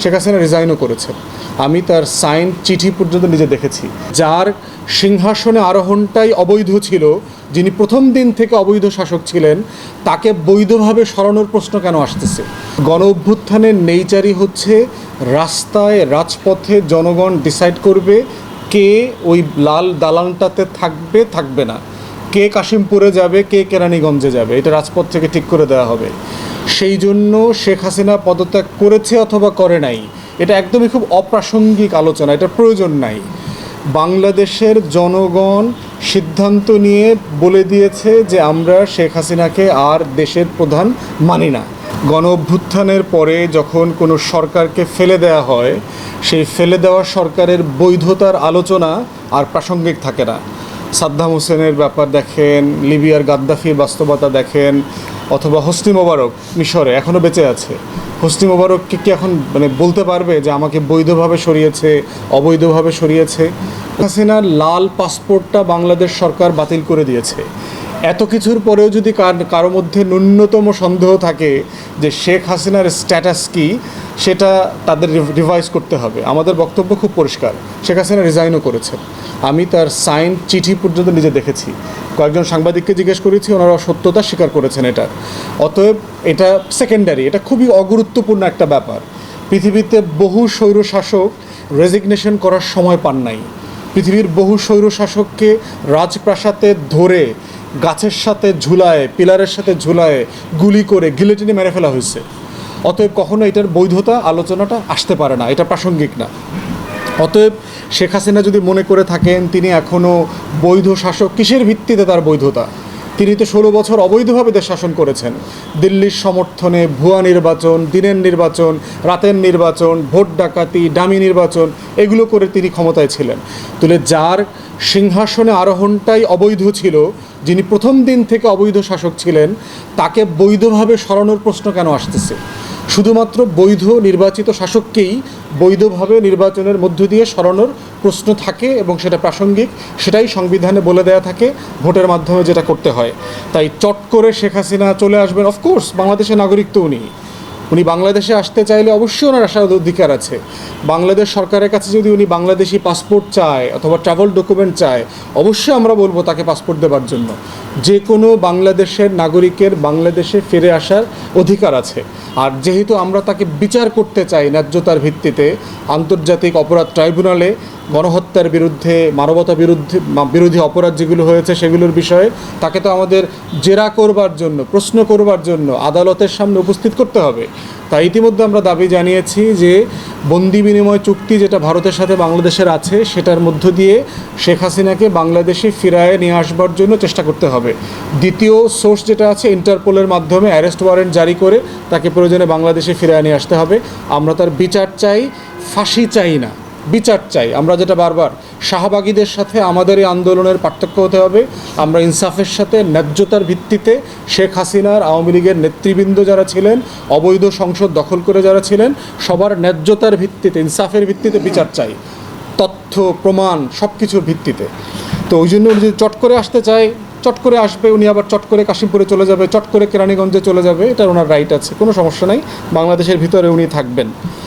শেখ হাসিনা রিজাইনও করেছেন। আমি তার সাইন চিঠি পর্যন্ত নিজে দেখেছি। যার সিংহাসনে আরোহণটাই অবৈধ ছিল, যিনি প্রথম দিন থেকে অবৈধ শাসক ছিলেন, তাকে বৈধভাবে সরানোর প্রশ্ন কেন আসতেছে? গণ অভ্যুত্থানের নেইচারই হচ্ছে, রাস্তায় রাজপথে জনগণ ডিসাইড করবে কে ওই লাল দালানটাতে থাকবে থাকবে না। কে কাশিমপুরে যাবে, কে কেরানীগঞ্জে যাবে। এটা রাজপথ থেকে ঠিক করে দেওয়া হবে। সেই জন্য শেখ হাসিনা পদত্যাগ করেছে অথবা করে নাই। এটা একদমই খুব অপ্রাসঙ্গিক আলোচনা, এটা প্রয়োজন নাই। বাংলাদেশের জনগণ সিদ্ধান্ত নিয়ে বলে দিয়েছে যে আমরা শেখ হাসিনাকে আর দেশের প্রধান মানি না। গণ অভ্যুত্থানের পরে যখন কোনো সরকারকে ফেলে দেওয়া হয়, সেই ফেলে দেওয়া সরকারের বৈধতার আলোচনা আর প্রাসঙ্গিক থাকে না। সাদ্দাম হোসেনের ব্যাপার দেখেন, লিবিয়ার গাদ্দাফির বাস্তবতা দেখেন, অথবা হস্তি মোবারক মিশরে এখনও বেঁচে আছে। হস্তি মোবারককে কি এখন মানে বলতে পারবে যে আমাকে বৈধভাবে সরিয়েছে, অবৈধভাবে সরিয়েছে? হাসিনার লাল পাসপোর্টটা বাংলাদেশ সরকার বাতিল করে দিয়েছে। এত কিছুর পরেও যদি কার- মধ্যে ন্যূনতম সন্দেহ থাকে যে শেখ হাসিনার স্ট্যাটাস কি, সেটা তাদের রিভাইজ করতে হবে। আমাদের বক্তব্য খুব পরিষ্কার। শেখ হাসিনা রিজাইনও করেছেন। আমি তার সাইন চিঠি পর্যন্ত নিজে দেখেছি। কয়েকজন সাংবাদিককে জিজ্ঞেস করেছি, ওনারা সত্যতা স্বীকার করেছেন এটা। অতএব এটা সেকেন্ডারি এটা খুবই অগুরুত্বপূর্ণ একটা ব্যাপার। পৃথিবীতে বহু স্বৈরশাসক রেজিগনেশন করার সময় পান নাই। পৃথিবীর বহু স্বৈরশাসককে রাজপ্রাসাদে ধরে গাছের সাথে ঝুলায়, পিলারের সাথে ঝুলায় গুলি করে গিলেটিনে মেরে ফেলা হয়েছে। অতএব কখনো এটার বৈধতা আলোচনাটা আসতে পারে না, এটা প্রাসঙ্গিক না। অতএব শেখ হাসিনা যদি মনে করে থাকেন, তিনি এখনও বৈধ শাসক, কিসের ভিত্তিতে তার বৈধতা? তিনি তো ষোলো বছর অবৈধভাবে দেশ শাসন করেছেন। দিল্লির সমর্থনে ভুয়া নির্বাচন, দিনের নির্বাচন, রাতের নির্বাচন, ভোট ডাকাতি ডামি নির্বাচন, এগুলো করে তিনি ক্ষমতায় ছিলেন। তুলে যার সিংহাসনে আরোহণটাই অবৈধ ছিল যিনি প্রথম দিন থেকে অবৈধ শাসক ছিলেন, তাকে বৈধভাবে সরানোর প্রশ্ন কেন আসতেছে? শুধুমাত্র বৈধ নির্বাচিত শাসককেই বৈধভাবে নির্বাচনের মধ্য দিয়ে সরানোর প্রশ্ন থাকে এবং সেটা প্রাসঙ্গিক, সেটাই সংবিধানে বলে দেয়া থাকে, ভোটের মাধ্যমে যেটা করতে হয়। তাই চট করে শেখ হাসিনা চলে আসবেন অফকোর্স বাংলাদেশের নাগরিক তো উনি উনি বাংলাদেশে আসতে চাইলে অবশ্যই ওনার আসার অধিকার আছে। বাংলাদেশ সরকারের কাছে যদি উনি বাংলাদেশি পাসপোর্ট চায় অথবা ট্রাভেল ডকুমেন্ট চায়, অবশ্যই আমরা বলব তাকে পাসপোর্ট দেওয়ার জন্য। যে কোনো বাংলাদেশের নাগরিকের বাংলাদেশে ফিরে আসার অধিকার আছে। আর যেহেতু আমরা তাকে বিচার করতে চাই ন্যায্যতার ভিত্তিতে, আন্তর্জাতিক অপরাধ ট্রাইব্যুনালে গণহত্যার বিরুদ্ধে, মানবতা বিরুদ্ধে বিরোধী অপরাধ যেগুলো হয়েছে সেগুলোর বিষয়ে তাকে তো আমাদের জেরা করবার জন্য, প্রশ্ন করবার জন্য আদালতের সামনে উপস্থিত করতে হবে। তাই ইতিমধ্যে আমরা দাবি জানিয়েছি যে বন্দি বিনিময় চুক্তি যেটা ভারতের সাথে বাংলাদেশের আছে, সেটার মধ্য দিয়ে শেখ হাসিনাকে বাংলাদেশে ফিরায় নিয়ে আসবার জন্য চেষ্টা করতে হবে। দ্বিতীয় সোর্স যেটা আছে, ইন্টারপোলের মাধ্যমে অ্যারেস্ট ওয়ারেন্ট জারি করে তাকে প্রয়োজনে বাংলাদেশে ফিরায় নিয়ে আসতে হবে। আমরা তার বিচার চাই, ফাঁসি চাই না। বিচার চাই। আমরা যেটা বারবার, শাহবাগীদের সাথে আমাদের এই আন্দোলনের পার্থক্য হতে হবে। আমরা ইনসাফের সাথে, ন্যায্যতার ভিত্তিতে শেখ হাসিনার আওয়ামী লীগের নেতৃবৃন্দ যারা ছিলেন, অবৈধ সংসদ দখল করে যারা ছিলেন, সবার ন্যায্যতার ভিত্তিতে, ইনসাফের ভিত্তিতে বিচার চাই। তথ্য, প্রমাণ সব কিছুর ভিত্তিতে। তো ওই জন্য উনি যদি চট করে আসতে চায়, চট করে আসবে, উনি আবার চট করে কাশিমপুরে চলে যাবে, চট করে কেরানীগঞ্জে চলে যাবে, এটার ওনার রাইট আছে, কোনো সমস্যা নাই। বাংলাদেশের ভিতরে উনি থাকবেন।